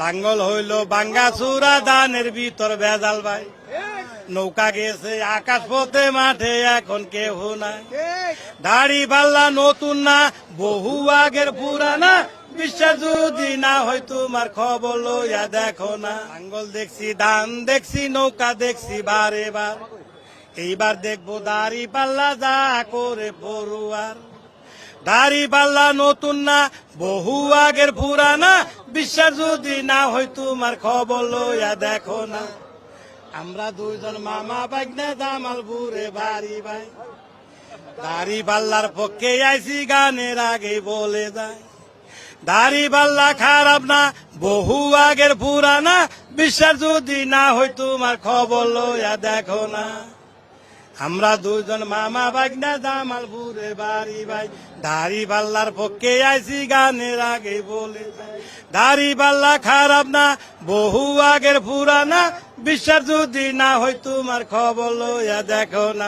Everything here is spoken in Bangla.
লাঙ্গল হইল বাঙ্গা চূড়া দানের ভিতর ভেজাল ভাই। নৌকা গেছে আকাশ পথে, মাঠে এখন কেহ নাই। দাড়ি পাল্লা নতুন না, বহু আগের পুরানা, বিশ্বাস যদি না হয় তোমার খবর লইয়া দেখো না। আঙ্গল দেখছি, ধান দেখছি, নৌকা দেখছি বারে বার। এইবার দেখব দাড়ি পাল্লা যা করে পড়ুয়ার। দাড়ি পাল্লা নতুন না, বহু আগের পুরানা। বিশ্বাস যদি না হয় তোমার খবর লইয়া দেখো না। আমরা দুইজন মামা বাগনা জামাল বুড়ে বাড়ি ভাই দাড়ি পাল্লার পক্ষে আইসি গানের আগে বলে যায় দাড়ি পাল্লা খারাপ না, বহু আগের পুরানা। বিশ্বাস যদি না হয় তোমার খবর লইয়া দেখো না। আমরা দুজন মামা বাগনা দামাল বুড়ে ভাই। দাড়ি পাল্লার পক্ষে আইসি গানের আগে বলে দাড়ি পাল্লা খারাপ না, বহু আগের পুরানা। বিশ্বাস যদি না হয় তোমার খবর লইয়া দেখো না।